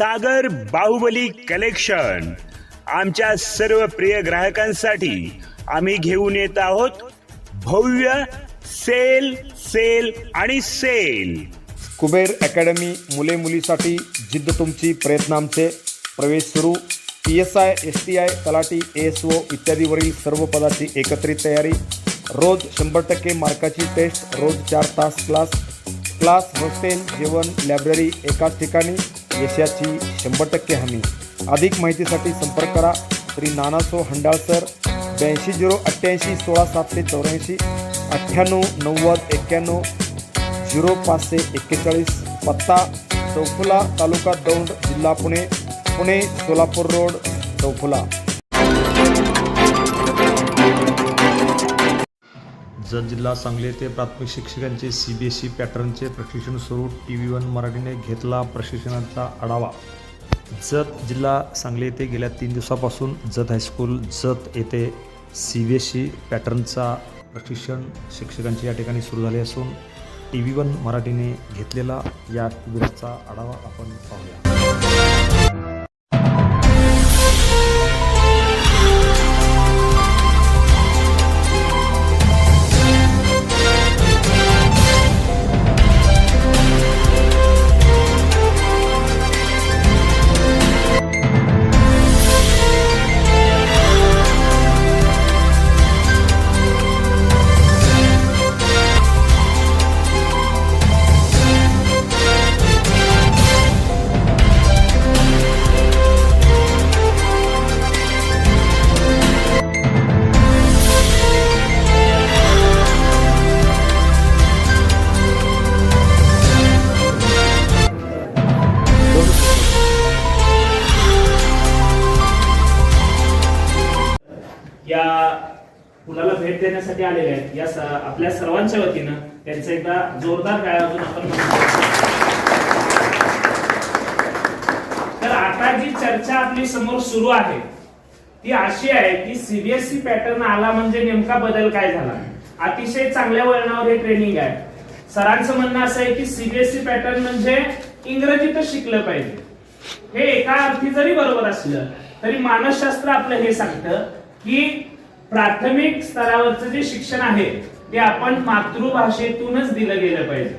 सागर Baahubali collection. आमच्या सर्व प्रिय ग्राहकांसाठी आम्ही घेऊन येत आहोत भव्य सेल सेल आणि सेल. कुबेर अकॅडमी मुले मुलीसाठी जिद्द तुमची प्रयत्न आमचे प्रवेश सुरू. P S I S T I talathi S O इत्यादीवरील सर्व पदाची एकत्रित तयारी. रोज शंभर टक्के मार्काची टेस्ट रोज चार तास क्लास. क्लास हॉस्टेल जेवण लायब्ररी एकाच ठिकाणी. यशाची शंभर टक्के हमी. अधिक माहितीसाठी संपर्क करा. श्री नानासो हंडाळसर ब्याऐंशी झिरो अठ्ठ्याऐंशी सोळा सातशे चौऱ्याऐंशी अठ्ठ्याण्णव नव्वद एक्क्याण्णव झिरो पाचशे एक्केचाळीस. पत्ता चौफुला तालुका दौंड जिल्हा पुणे पुणे सोलापूर रोड चौफुला. जत जिल्हा सांगली येथे प्राथमिक शिक्षकांचे सी बी एस ई पॅटर्नचे प्रशिक्षण सुरू टी व्ही वन मराठीने घेतला प्रशिक्षणाचा आढावा. जत जिल्हा सांगली येथे गेल्या तीन दिवसापासून जत हायस्कूल जत येथे सी बी एस ई पॅटर्नचा प्रशिक्षण शिक्षकांचे या ठिकाणी सुरू झाले असून टी व्ही वन मराठीने घेतलेला या शिबिराचा आढावा आपण पाहूया. पुलाला भेट देण्यासाठी आलेले आहेत. या आपल्या सर्वांच्या वतीनं त्यांचा एकदा जोरदार काय अजून आपण म्हणतो. तर आता जी चर्चा आपली समोर सुरू आहे ती अशी आहे की सीबीएसई पॅटर्न आला म्हणजे नेमका बदल काय झाला? अतिशय चांगल्या वळणावर हे ट्रेनिंग आहे. सरांचं म्हणणं असं आहे की सीबीएसई पॅटर्न म्हणजे इंग्रजीतच शिकलं पाहिजे. हे एका अर्थी जरी बरोबर असलं तरी मानसशास्त्र आपलं हे सांगतं की प्राथमिक स्तरावरचं जे शिक्षण आहे ते आपण मातृभाषेतूनच दिलं गेलं पाहिजे.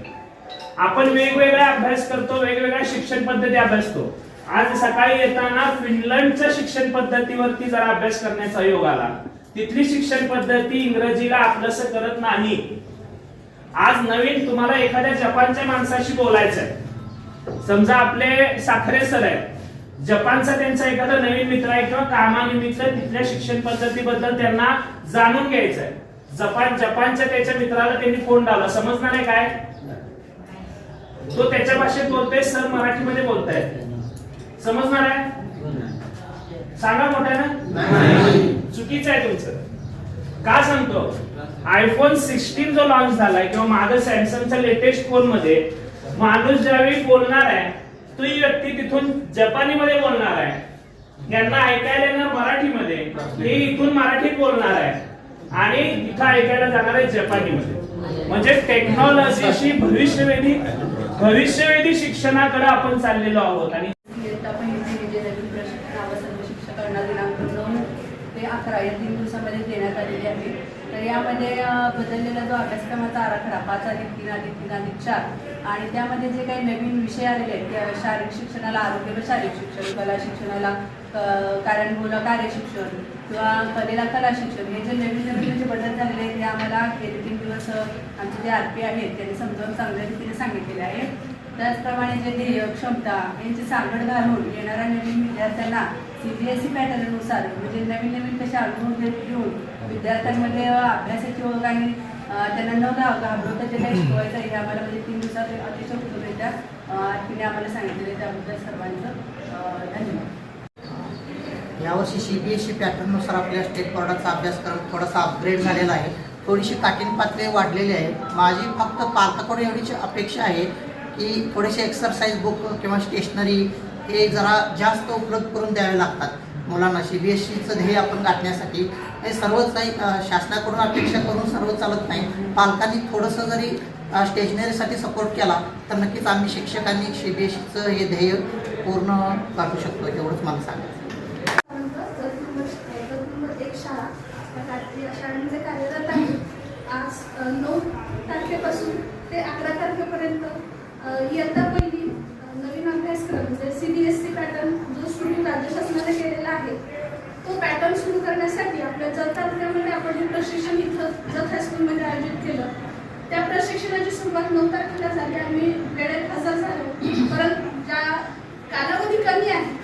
आपण वेगवेगळा अभ्यास करतो वेगवेगळ्या शिक्षण पद्धती अभ्यासतो आज सकाळी येताना फिनलंडच्या शिक्षण पद्धतीवरती जरा अभ्यास करण्याचा योग आला. तिथली शिक्षण पद्धती इंग्रजीला आपलंस करत नाही. आज नवीन तुम्हाला एखाद्या जपानच्या माणसाशी बोलायचं आहे समजा आपले साखरे सर आहेत. जपानचा त्यांचा एखादा नवीन मित्र आहे किंवा कामानिमित्त तिथल्या शिक्षण पद्धतीबद्दल त्यांना जाणून घ्यायचं आहे जपान जपानच्या त्याच्या मित्राला त्यांनी फोन लावला. समजणार आहे काय? तो त्याच्या भाषेत बोलतोय सर मराठीमध्ये बोलताय समजणार आहे? सांगा मोठ्यानं. चुकीचं आहे तुमचं. का सांगतो? आयफोन सिक्स्टीन जो लॉन्च झालाय किंवा माझं सॅमसंगच्या लेटेस्ट फोनमध्ये माणूस ज्यावेळी बोलणार आहे तो ही व्यक्ती तिथून जपानीमध्ये बोलणार आहे. यांना ऐकायला येणार मराठीमध्ये. हे इथून मराठीत बोलणार आहे. आणि इथं ऐकायला जाणार आहे जपानीमध्ये. म्हणजे टेक्नॉलॉजीशी भविष्यवेधी भविष्यवेधी शिक्षणाकडे आपण चाललेलो आहोत. आणि ते अकरा या तीन दिवसामध्ये देण्यात आलेली आहे. तर यामध्ये बदललेला जो अभ्यासक्रमाचा आराखडा पाच अधिक तीन अधिक तीन अधिक चार आणि त्यामध्ये जे काही नवीन विषय आलेले आहेत त्या शारीरिक शिक्षणाला आरोग्य व शारीरिक शिक्षण कला शिक्षणाला कारण कार्यानुभवला कार्यशिक्षण किंवा कलेला कला शिक्षण हे जे नवीन नवीन जे बदल झालेले आहेत ते आम्हाला गेले तीन दिवस आमचे जे आर पी आहेत त्यांनी समजावून चांगल्या रीतीने सांगितलेले आहे. त्याचप्रमाणे जे ध्येय क्षमता यांची सांगड घालून येणाऱ्या नवीन विद्यार्थ्यांना सी बी एस ई पॅटर्ननुसार म्हणजे नवीन नवीन कसे अनुभव घेऊन विद्यार्थ्यांमध्ये अभ्यासाची ओळख आणि त्यांना न घाबरवता जे काही शिकवायचं आहे हे आम्हाला म्हणजे तीन दिवसात अतिशय उत्तमरित्या अं, तिने आम्हाला सांगितलेले त्याबद्दल सर्वांचं धन्यवाद. यावर्षी सी बी एस ई पॅटर्ननुसार आपल्या स्टेट बोर्डाचा अभ्यासक्रम थोडासा अपग्रेड झालेला आहे. थोडीशी काठीण पातळी वाढलेली आहे. माझी फक्त पालकाकडून एवढीच अपेक्षा आहे की थोडेसे एक्सरसाइज बुक किंवा स्टेशनरी हे जरा जास्त उपलब्ध करून द्यावे लागतात. मुलांना सी बी एस सीचं ध्येय आपण गाठण्यासाठी हे सर्वच काही शासनाकडून अपेक्षा करून सर्व चालत नाही. पालकांनी थोडंसं जरी स्टेशनरीसाठी सपोर्ट केला तर नक्कीच आम्ही शिक्षकांनी सी बी एस हे ध्येय पूर्ण करू शकतो एवढंच मला सांगायचं कार्यरत आहे. आज नऊ तारखेपासून ते अकरा तारखेपर्यंत इयत्ता पहिली नवीन अभ्यासक्रम म्हणजे C B S C pattern जो सुरू राज्य शासनाने केलेला आहे तो पॅटर्न सुरू करण्यासाठी आपल्या जत तालुक्यामध्ये आपण हे प्रशिक्षण इथं जत हायस्कूलमध्ये आयोजित केलं. त्या प्रशिक्षणाची सुरुवात नऊ तारखेला झाली. आम्ही वेळेत हजर झालो. परंतु ज्या कालावधी कमी आहे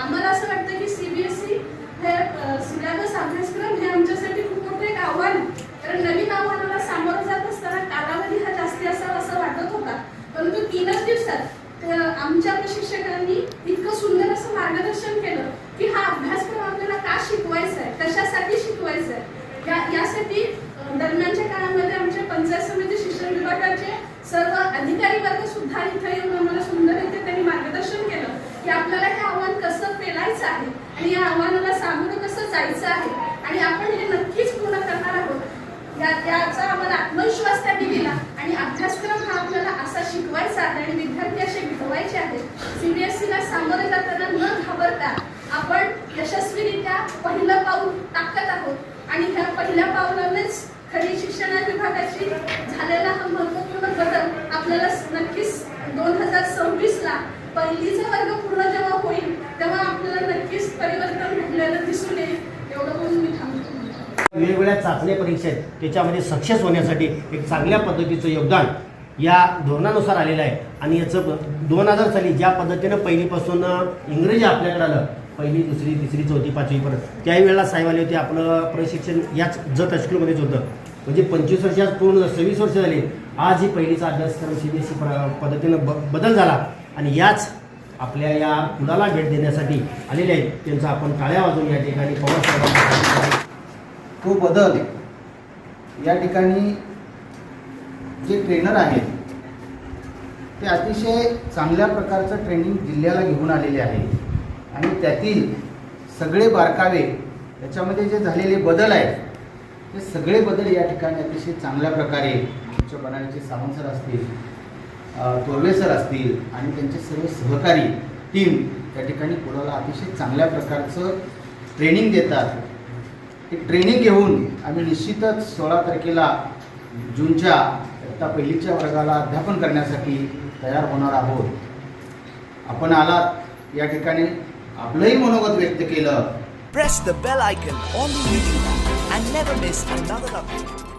आम्हाला असं वाटतं की सी बी एस ई हे सिलेबस अभ्यासक्रम हे आमच्यासाठी खूप मोठं एक आव्हान कारण नवीन आव्हानाला सामोरं जात असताना कालावधी हा जास्ती असावा असं वाटत होता परंतु तीनच दिवसात ते आमच्या प्रशिक्षकांनी इतकं सुंदर असं मार्गदर्शन केलं की हा अभ्यासक्रम आपल्याला का शिकवायचा आहे कशासाठी शिकवायचा आहे या यासाठी अ, दरम्यानच्या काळामध्ये आमचे पंचायत समिती शिक्षण विभागाचे सर्व अधिकारी वर्ग सुद्धा इथे येऊन आम्हाला सुंदररीत्या त्यांनी मार्गदर्शन केलं की आपल्याला हे आव्हान कसं पेलायचं आहे आणि या आव्हानाला सामोरं कसं जायचं आहे? आणि आपण हे नक्कीच पूर्ण करणार आहोत. या त्याचा आम्हाला आत्मविश्वास त्यांनी दिला. आणि अभ्यासक्रम हा आपल्याला असा शिकवायचा आहे आणि विद्यार्थी असे घडवायचे आहेत. सीबीएसईला सामोरे जाताना न घाबरता आपण यशस्वीरित्या पहिलं पाऊल टाकत आहोत. आणि ह्या पहिल्या पावलानेच खरी शिक्षण विभागाची झालेला हा महत्त्वपूर्ण बदल आपल्याला नक्कीच दोन हजार सव्वीसला पहिलीचा वर्ग पूर्ण जेव्हा होईल तेव्हा आपल्याला नक्कीच परिवर्तन घडलेलं दिसून येईल एवढं मी थांबतो. वेगवेगळ्या चाचण्या परीक्षा आहेत त्याच्यामध्ये सक्सेस होण्यासाठी एक चांगल्या पद्धतीचं योगदान या धोरणानुसार आलेलं आहे. आणि याचं दोन हजार साली ज्या पद्धतीनं पहिलीपासून इंग्रजी आपल्याकडे आलं पहिली दुसरी तिसरी चौथी पाचवीपर्यंत त्यावेळेला साहेब आले होते आपलं प्रशिक्षण याच जत हायस्कूलमध्येच होतं. म्हणजे पंचवीस वर्षात पूर्ण सव्वीस वर्ष झाली. आज ही पहिलीचा अभ्यासक्रम सी बी एस सी पद्धतीनं ब बदल झाला. आणि याच आपल्या या मुलाला भेट देण्यासाठी आलेले आहेत त्यांचा आपण टाळ्या वाजून या ठिकाणी पवार तो बदल या ठिकाणी जे ट्रेनर आहेत ते अतिशय चांगल्या प्रकारचं ट्रेनिंग जिल्ह्याला घेऊन आलेले आहे. आणि त्यातील सगळे बारकावे त्याच्यामध्ये जे झालेले बदल आहेत ते सगळे बदल या ठिकाणी अतिशय चांगल्या प्रकारे आमच्या बनाडीचे सावंतसर असतील तोरवे सर असतील आणि त्यांचे सर्व सहकारी टीम त्या ठिकाणी कुणाला अतिशय चांगल्या प्रकारचं ट्रेनिंग देतात. ते ट्रेनिंग घेऊन आम्ही निश्चितच सोळा तारखेला जूनच्या इयत्ता पहिलीच्या वर्गाला अध्यापन करण्यासाठी तयार होणार आहोत. आपण आलात या ठिकाणी आपलंही मनोगत व्यक्त केलं. Press the bell icon on the YouTube and never miss another update.